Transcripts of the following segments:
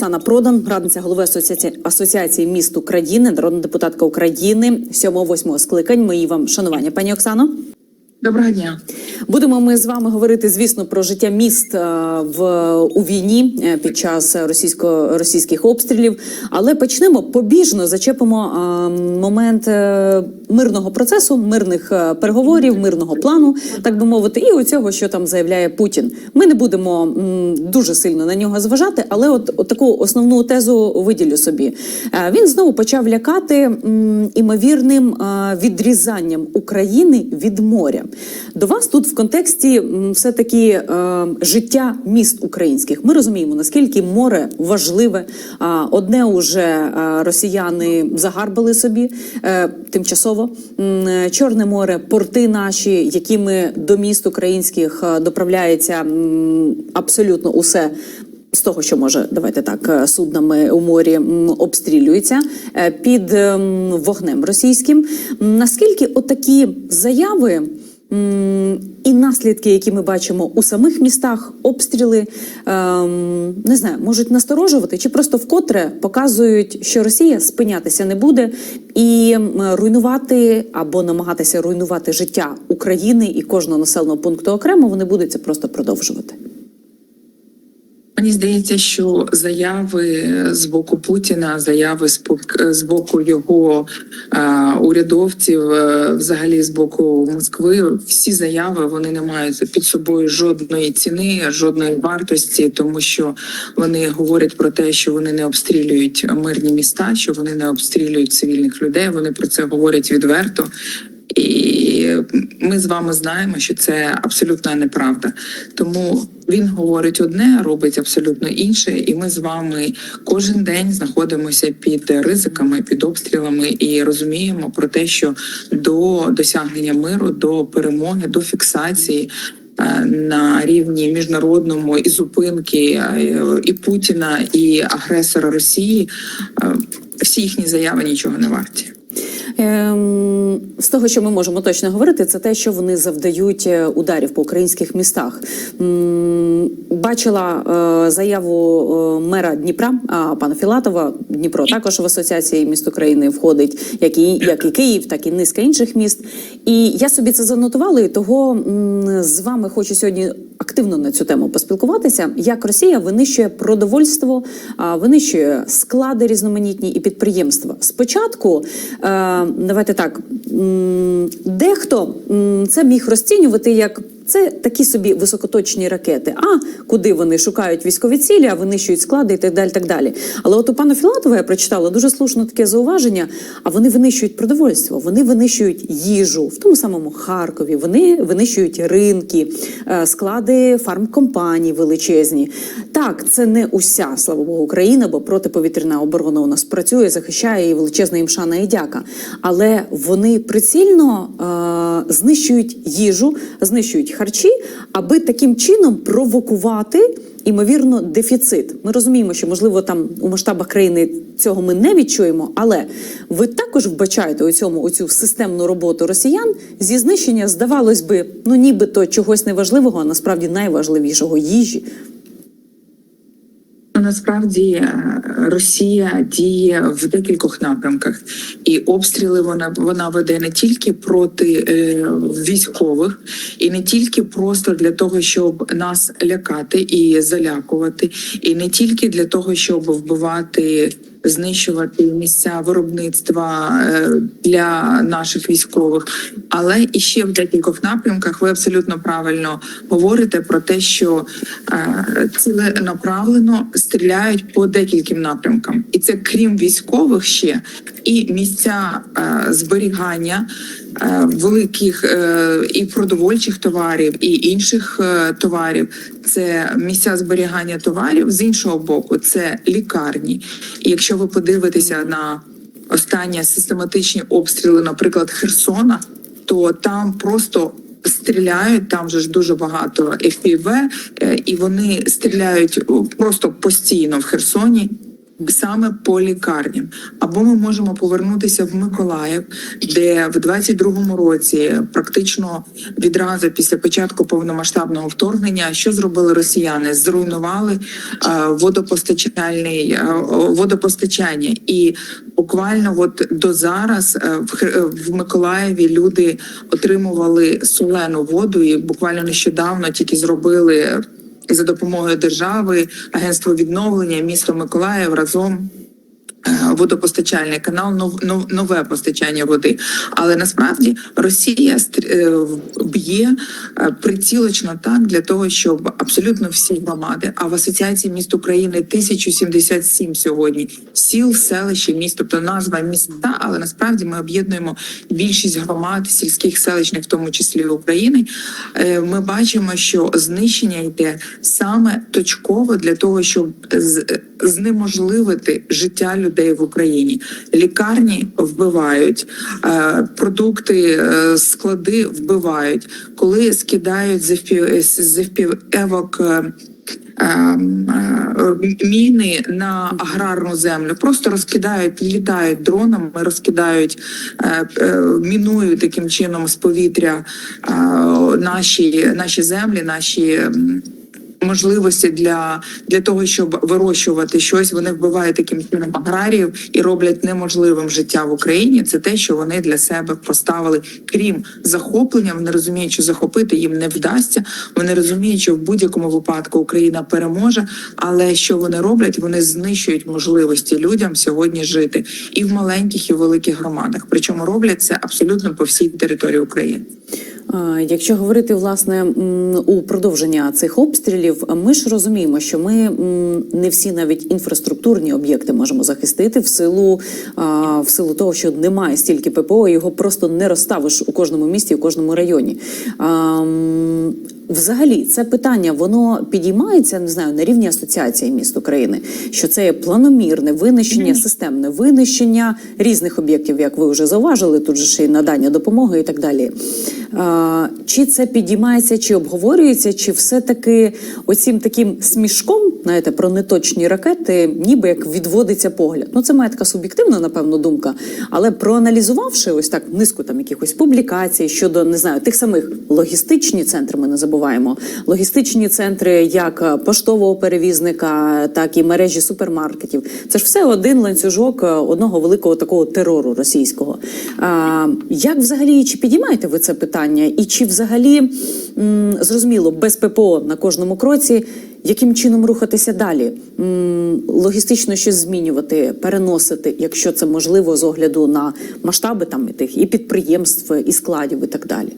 Оксана Продан, радниця голови асоціації, асоціації міст України, народна депутатка України 7-8 скликань. Мої вам шанування, пані Оксано. Доброго дня. Будемо ми з вами говорити, звісно, про життя міст е, в у війні е, під час російсько російських обстрілів. Але почнемо побіжно зачепимо е, момент мирного процесу, мирних переговорів, мирного плану, так би мовити, і оцього, що там заявляє Путін. Ми не будемо дуже сильно на нього зважати, але от, от таку основну тезу виділю собі. Він знову почав лякати імовірним відрізанням України від моря. До вас тут в контексті все-таки е, життя міст українських. Ми розуміємо, наскільки море важливе. Одне уже е, росіяни загарбали собі е, тимчасово. Е, Чорне море, порти наші, якими до міст українських е, доправляється абсолютно усе. З того, що може, давайте так, суднами у морі обстрілюється під ем, вогнем російським. Наскільки отакі заяви і наслідки, які ми бачимо у самих містах, обстріли, ем, не знаю, можуть насторожувати чи просто вкотре показують, що Росія спинятися не буде і руйнувати або намагатися руйнувати життя України і кожного населеного пункту окремо, вони будуть це просто продовжувати. Мені здається, що заяви з боку Путіна, заяви з боку його е, урядовців, е, взагалі з боку Москви, всі заяви вони не мають під собою жодної ціни, жодної вартості, тому що вони говорять про те, що вони не обстрілюють мирні міста, що вони не обстрілюють цивільних людей. Вони про це говорять відверто. І ми з вами знаємо, що це абсолютна неправда. Тому він говорить одне, робить абсолютно інше. І ми з вами кожен день знаходимося під ризиками, під обстрілами і розуміємо про те, що до досягнення миру, до перемоги, до фіксації. е, На рівні міжнародному і зупинки е, і Путіна, і агресора Росії е, всі їхні заяви нічого не варті. Ем, з того, що ми можемо точно говорити, це те, що вони завдають е, ударів по українських містах. М, Бачила е, заяву е, мера Дніпра, а, пана Філатова. Дніпро також в асоціації міст України входить, як і як і Київ, так і низка інших міст. І я собі це занотувала, і того м, з вами хочу сьогодні активно на цю тему поспілкуватися. Як Росія винищує продовольство, винищує склади різноманітні і підприємства. Спочатку е, давайте так, дехто це міг розцінювати як. Це такі собі високоточні ракети. А куди вони шукають військові цілі, а винищують склади і так далі. так далі. Але от у пана Філатова я прочитала дуже слушно таке зауваження. А вони винищують продовольство, вони винищують їжу в тому самому Харкові. Вони винищують ринки, е, склади фармкомпаній величезні. Так, це не уся слава Богу, Україна, бо протиповітряна оборона у нас працює, захищає і величезна їм шана і дяка. Але вони прицільно е, знищують їжу, знищують харчі, аби таким чином провокувати. Імовірно, дефіцит. Ми розуміємо, що можливо там у масштабах країни цього ми не відчуємо, але ви також вбачаєте у цьому оцю системну роботу росіян зі знищення, здавалось би, ну нібито чогось неважливого, а насправді найважливішого їжі. Насправді е, Росія діє в декількох напрямках, і обстріли вона вона веде не тільки проти е, військових, і не тільки просто для того, щоб нас лякати і залякувати, і не тільки для того, щоб вбивати. Знищувати місця виробництва е, для наших військових, але і ще в декількох напрямках ви абсолютно правильно говорите про те, що е, ціленаправлено стріляють по декільким напрямкам, і це крім військових ще і місця е, зберігання великих е, і продовольчих товарів, і інших е, товарів. Це місця зберігання товарів з іншого боку, це лікарні. І якщо ви подивитеся на останні систематичні обстріли, наприклад, Херсона, то там просто стріляють. Там же ж дуже багато FPV, е, і вони стріляють просто постійно в Херсоні. Саме по лікарням. Або ми можемо повернутися в Миколаїв, де в 22-му році, практично відразу після початку повномасштабного вторгнення, що зробили росіяни? Зруйнували е, водопостачальний е, водопостачання і. Буквально от до зараз е, в Миколаєві люди отримували солену воду, і буквально нещодавно тільки зробили за допомогою держави, агентство відновлення, місто Миколаїв разом. Водопостачальний канал, нов- нов- нове постачання води. Але насправді Росія е, б'є е, прицілочно так для того, щоб абсолютно всі громади, а в асоціації міст України 1077 сьогодні сіл, селища, міст, тобто назва міста, але насправді ми об'єднуємо більшість громад, сільських селищних, в тому числі України. Е, Ми бачимо, що знищення йде саме точково для того, щоб знеможливити життя людей в Україні. Лікарні вбивають, е, продукти, е, склади вбивають, коли скидають з FPV-евок, е, міни на аграрну землю, просто розкидають, літають дронами, розкидають, мінують таким чином з повітря наші, наші землі, наші. Можливості для, для того, щоб вирощувати щось, вони вбивають таким чином аграріїв і роблять неможливим життя в Україні. Це те, що вони для себе поставили. Крім захоплення, вони розуміють, що захопити їм не вдасться. Вони розуміють, що в будь-якому випадку Україна переможе. Але що вони роблять? Вони знищують можливості людям сьогодні жити і в маленьких, і в великих громадах. Причому роблять це абсолютно по всій території України. Якщо говорити власне у продовження цих обстрілів, ми ж розуміємо, що ми не всі навіть інфраструктурні об'єкти можемо захистити в силу в силу того, що немає стільки ППО, його просто не розставиш у кожному місті, у кожному районі. Взагалі, це питання воно підіймається не знаю на рівні асоціації міст України, що це є планомірне винищення, системне винищення різних об'єктів, як ви вже зауважили. Тут же ще й надання допомоги і так далі. А, чи це підіймається, чи обговорюється, чи все-таки оцім таким смішком, знаєте, про неточні ракети, ніби як відводиться погляд. Ну це має така суб'єктивна, напевно, думка. Але проаналізувавши ось так низку там якихось публікацій щодо не знаю тих самих логістичні центри, ми не забуваємо. Логістичні центри, як е, поштового перевізника, так і мережі супермаркетів. Це ж все один ланцюжок е, одного великого такого терору російського. А, як взагалі чи підіймаєте ви це питання? І чи взагалі м, зрозуміло без ППО на кожному кроці? Яким чином рухатися далі? Логістично щось змінювати, переносити, якщо це можливо, з огляду на масштаби там і тих і підприємств, і складів, і так далі.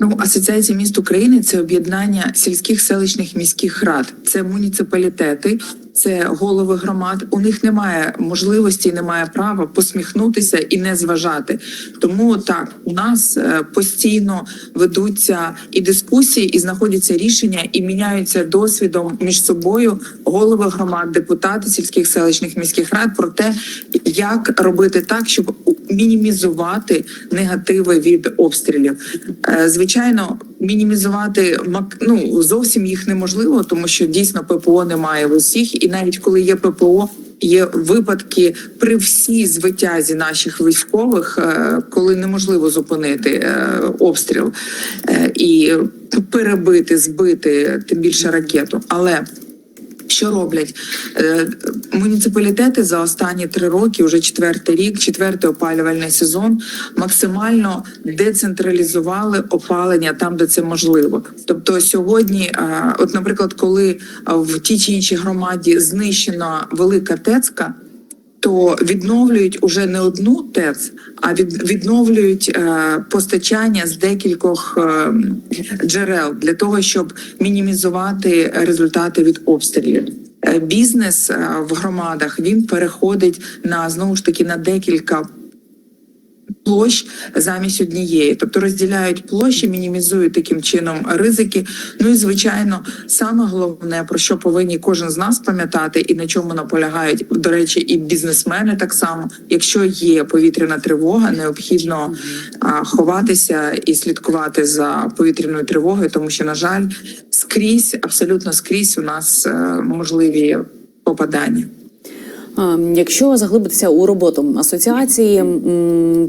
Ну, асоціація міст України це об'єднання сільських селищних міських рад, це муніципалітети, це голови громад. У них немає можливості, немає права посміхнутися і не зважати. Тому так у нас е, постійно ведуться і дискусії, і знаходяться рішення, і міняються досвідом між собою голови громад, депутати сільських селищних міських рад про те, як робити так, щоб мінімізувати негативи від обстрілів. Е, Звичайно, мінімізувати ну, зовсім їх неможливо, тому що дійсно ППО немає в усіх, і навіть коли є ППО. Є випадки при всій звитязі наших військових, е, коли неможливо зупинити е, обстріл е, і перебити, збити тим більше ракету. Але що роблять Е, муніципалітети за останні три роки, вже четвертий рік, четвертий опалювальний сезон, максимально децентралізували опалення там, де це можливо. Тобто сьогодні, е, от, наприклад, коли в тій чи іншій громаді знищена велика тецька. То відновлюють уже не одну ТЕЦ, а від, відновлюють е, постачання з декількох е, джерел для того, щоб мінімізувати результати від обстрілів. Е, Бізнес е, в громадах він переходить на знову ж таки на декілька площ замість однієї, тобто розділяють площі, мінімізують таким чином ризики. Ну і звичайно, саме головне про що повинні кожен з нас пам'ятати, і на чому наполягають до речі, і бізнесмени так само. Якщо є повітряна тривога, необхідно ховатися і слідкувати за повітряною тривогою, тому що на жаль, скрізь абсолютно скрізь у нас е, можливі попадання. А, Якщо заглибитися у роботу асоціації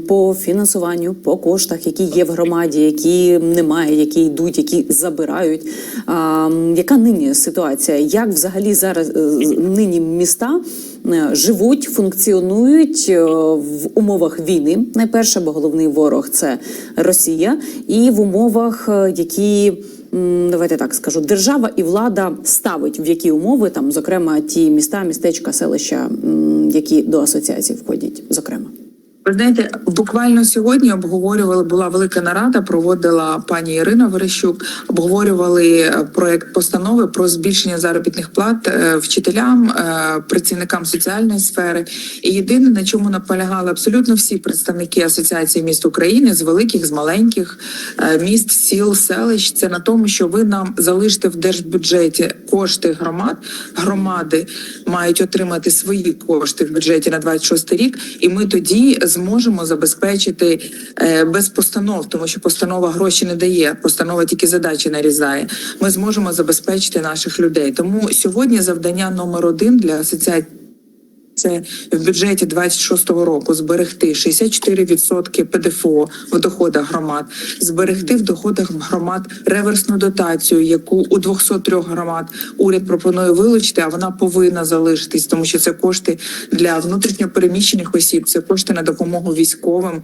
по фінансуванню, по коштах, які є в громаді, які немає, які йдуть, які забирають. Яка нині ситуація? Як взагалі зараз е, нині міста е, живуть, функціонують е, в умовах війни? Найперше, бо головний ворог це Росія, і в умовах, які давайте так скажу, держава і влада ставить в які умови там, зокрема, ті міста, містечка, селища, які до асоціації входять, зокрема. Ви знаєте, буквально сьогодні обговорювали була велика нарада. Проводила пані Ірина Верещук. Обговорювали е, проект постанови про збільшення заробітних плат е, вчителям, е, працівникам соціальної сфери. І єдине на чому наполягали абсолютно всі представники асоціації міст України з великих, з маленьких міст, сіл, селищ. Це на тому, що ви нам залишите в держбюджеті кошти громад. Громади мають отримати свої кошти в бюджеті на 26 рік, і ми тоді зможемо забезпечити е, без постанов, тому що постанова гроші не дає, постанова тільки задачі нарізає. Ми зможемо забезпечити наших людей. Тому сьогодні завдання номер один для асоціації. Це в бюджеті 26-го року зберегти 64% ПДФО в доходах громад, зберегти в доходах громад реверсну дотацію, яку у 203 громад уряд пропонує вилучити, а вона повинна залишитись, тому що це кошти для внутрішньопереміщених осіб, це кошти на допомогу військовим.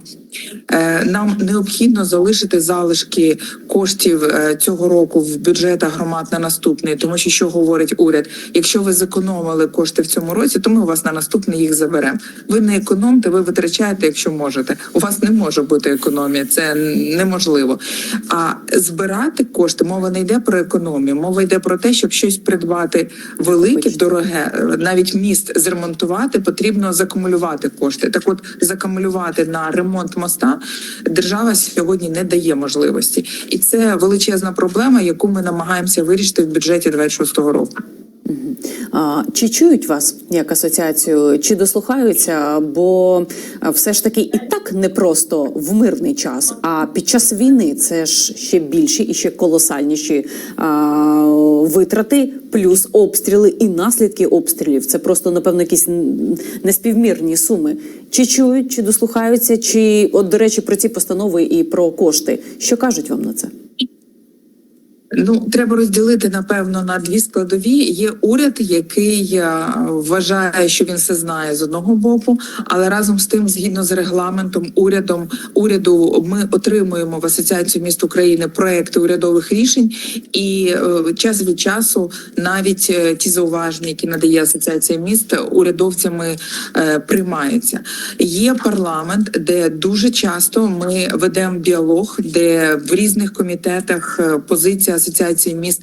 Е, Нам необхідно залишити залишки коштів е, цього року в бюджетах громад на наступний, тому що що говорить уряд? Якщо ви зекономили кошти в цьому році, то ми вас на наступний їх заберемо. Ви не економте, ви витрачаєте, якщо можете. У вас не може бути економія, це неможливо. А збирати кошти мова не йде про економію, мова йде про те, щоб щось придбати велике, дороге, навіть міст зремонтувати, потрібно закумулювати кошти. Так, от закумулювати на ремонт моста держава сьогодні не дає можливості, і це величезна проблема, яку ми намагаємося вирішити в бюджеті 26-го року. Чи чують вас як асоціацію, чи дослухаються? Бо все ж таки і так не просто в мирний час, а під час війни це ж ще більші і ще колосальніші а, витрати, плюс обстріли і наслідки обстрілів. Це просто напевно якісь неспівмірні суми. Чи чують, чи дослухаються, чи от до речі про ці постанови і про кошти. Що кажуть вам на це? Ну, треба розділити напевно на дві складові. Є уряд, який е, вважає, що він все знає з одного боку, але разом з тим, згідно з регламентом, урядом уряду ми отримуємо в асоціацію міст України проекти урядових рішень, і е, час від часу навіть е, ті зауваження, які надає асоціація міст, урядовцями е, приймаються. Є парламент, де дуже часто ми ведемо діалог, де в різних комітетах е, позиція асоціації міст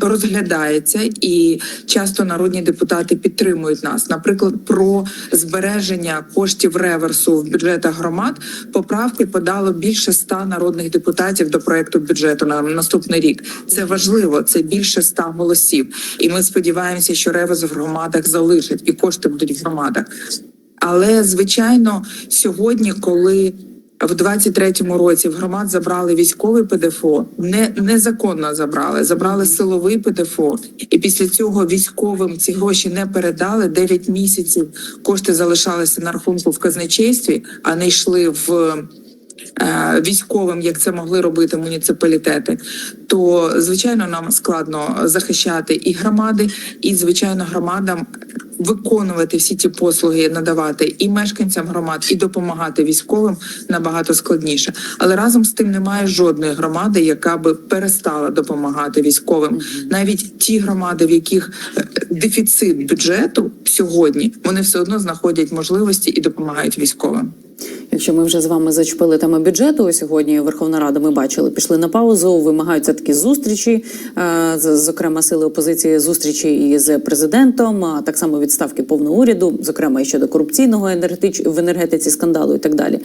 розглядається, і часто народні депутати підтримують нас. Наприклад, про збереження коштів реверсу в бюджетах громад поправки подало більше ста народних депутатів до проекту бюджету на наступний рік. Це важливо, це більше ста голосів. І ми сподіваємося, що реверс в громадах залишать і кошти будуть в громадах. Але звичайно, сьогодні, коли в 23-му році в громад забрали військовий ПДФО, не незаконно забрали, забрали силовий ПДФО, і після цього військовим ці гроші не передали. 9 місяців кошти залишалися на рахунку в казначействі, а не йшли в. Е, Військовим, як це могли робити муніципалітети, то звичайно нам складно захищати і громади, і звичайно громадам виконувати всі ті послуги, надавати і мешканцям громад, і допомагати військовим набагато складніше. Але разом з тим немає жодної громади, яка би перестала допомагати військовим. Навіть ті громади, в яких е, дефіцит бюджету сьогодні, вони все одно знаходять можливості і допомагають військовим. Якщо ми вже з вами зачепили тему бюджету, сьогодні Верховна Рада ми бачили, пішли на паузу. Вимагаються такі зустрічі, е, зокрема сили опозиції, зустрічі із президентом, а так само відставки повного уряду, зокрема і щодо корупційного енергетич... в енергетиці скандалу і так далі.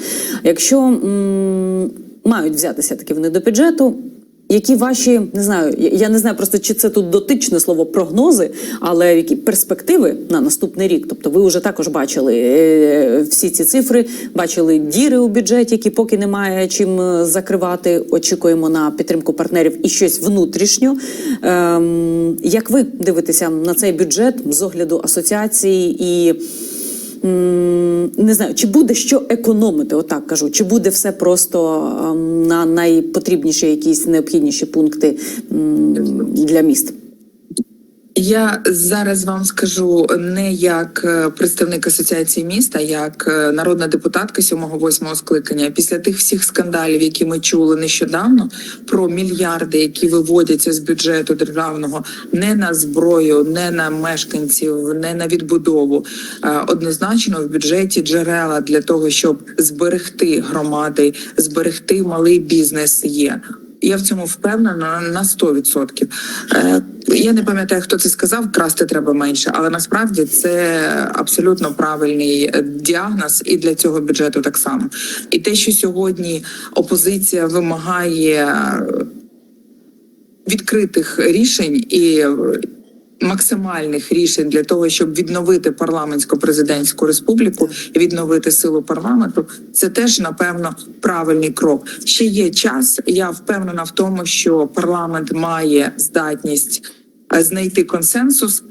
Якщо м, мають взятися таки вони до бюджету. Які ваші не знаю, я- не знаю просто чи це тут дотичне слово прогнози, але які перспективи на наступний рік? Тобто, ви вже також бачили е, всі ці цифри, бачили діри у бюджеті, які поки немає чим е, закривати. Очікуємо на підтримку партнерів і щось внутрішньо. Ем, як ви дивитеся на цей бюджет з огляду асоціації і? Не знаю, чи буде що економити, отак кажу, чи буде все просто ем, на найпотрібніші якісь необхідніші пункти для міст? Я зараз вам скажу не як е, представник асоціації міста, як е, народна депутатка 7-8 скликання. Після тих всіх скандалів, які ми чули нещодавно, про мільярди, які виводяться з бюджету державного не на зброю, не на мешканців, не на відбудову. Е, Однозначно в бюджеті джерела для того, щоб зберегти громади, зберегти малий бізнес є. Я в цьому впевнена на 100%. Е, Я не пам'ятаю, хто це сказав, красти треба менше, але насправді це абсолютно правильний е, діагноз і для цього бюджету так само. І те, що сьогодні опозиція вимагає е, відкритих рішень і максимальних рішень для того, щоб відновити парламентсько-президентську республіку і відновити силу парламенту, це теж напевно правильний крок. Ще є час. Я впевнена в тому, що парламент має здатність. Е, Знайти консенсус.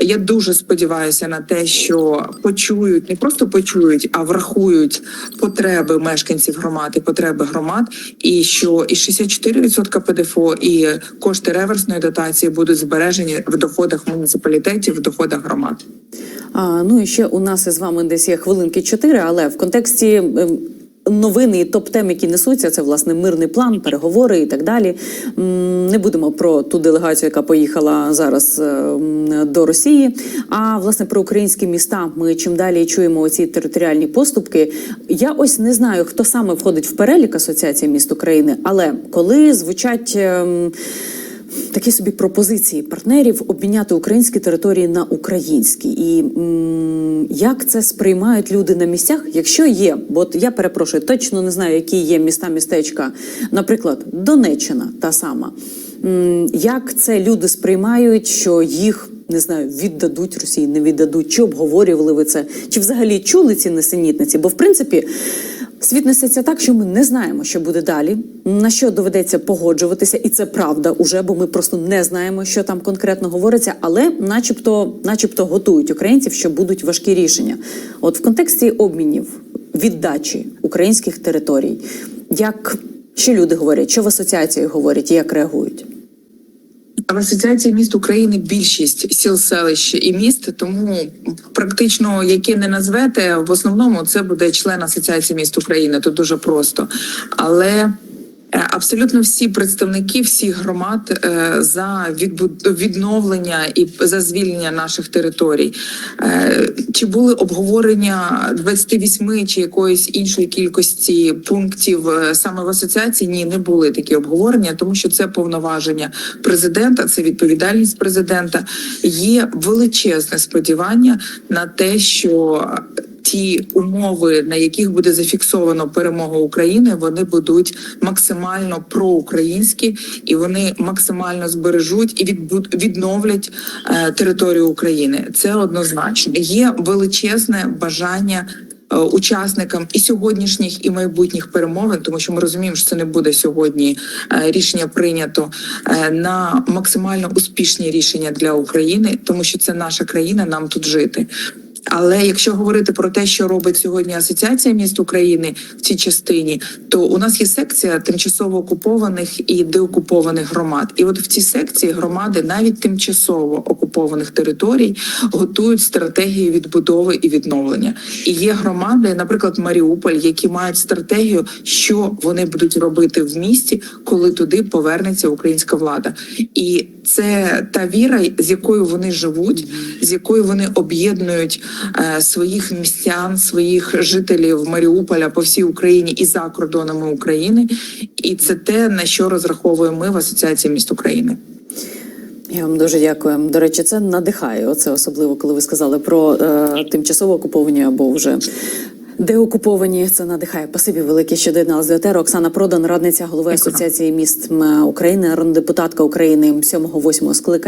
Я дуже сподіваюся на те, що почують не просто почують, а врахують потреби мешканців громад і потреби громад, і що і 64% ПДФО, і кошти реверсної дотації будуть збережені в доходах муніципалітетів, в доходах громад. А, ну і ще у нас із вами десь є хвилинки чотири, але в контексті. Ем, Новини і топ-тем, які несуться, це власне мирний план, переговори і так далі. Не будемо про ту делегацію, яка поїхала зараз е, до Росії. А власне про українські міста ми чим далі чуємо оці територіальні поступки. Я ось не знаю, хто саме входить в перелік Асоціації міст України, але коли звучать. Такі собі пропозиції партнерів обміняти українські території на українські. І як це сприймають люди на місцях, якщо є, бо я перепрошую, точно не знаю, які є міста містечка, наприклад, Донеччина та сама. Як це люди сприймають, що їх не знаю, віддадуть Росії, не віддадуть, чи обговорювали ви це, чи взагалі чули ці несенітниці? Бо в принципі. Світ несеться так, що ми не знаємо, що буде далі, на що доведеться погоджуватися, і це правда уже, бо ми просто не знаємо, що там конкретно говориться, але, начебто, начебто, готують українців, що будуть важкі рішення. От в контексті обмінів, віддачі українських територій, як що люди говорять, що в асоціації говорять, і як реагують? В асоціації міст України більшість сіл, селищ і міст, тому практично які не назвете, в основному це буде член асоціації міст України. Тут дуже просто, але. Абсолютно всі представники всіх громад е, за відновлення і за звільнення наших територій. Е, Чи були обговорення 28 чи якоїсь іншої кількості пунктів е, саме в асоціації? Ні, не були такі обговорення, тому що це повноваження президента, це відповідальність президента. Є величезне сподівання на те, що ті умови, на яких буде зафіксовано перемогу України, вони будуть максимально проукраїнські і вони максимально збережуть і відновлять е, територію України. Це однозначно. Є величезне бажання. е, Учасникам і сьогоднішніх, і майбутніх перемовин, тому що ми розуміємо, що це не буде сьогодні е, рішення прийнято на максимально успішні рішення для України, тому що це наша країна, нам тут жити. Але якщо говорити про те, що робить сьогодні Асоціація міст України в цій частині, то у нас є секція тимчасово окупованих і деокупованих громад. І от в цій секції громади навіть тимчасово окупованих територій готують стратегію відбудови і відновлення. І є громади, наприклад, Маріуполь, які мають стратегію, що вони будуть робити в місті, коли туди повернеться українська влада. І це та віра, з якою вони живуть, з якою вони об'єднують своїх містян, своїх жителів Маріуполя по всій Україні і за кордонами України. І це те, на що розраховуємо ми в Асоціації міст України. Я вам дуже дякую. До речі, це надихає. Оце особливо, коли ви сказали про е, тимчасово окуповані або вже Де окуповані це надихає. Пасибі велике, що доєдналась до етеру. Оксана Продан, радниця голови Асоціації міст України, народна депутатка України 7-8 скликання.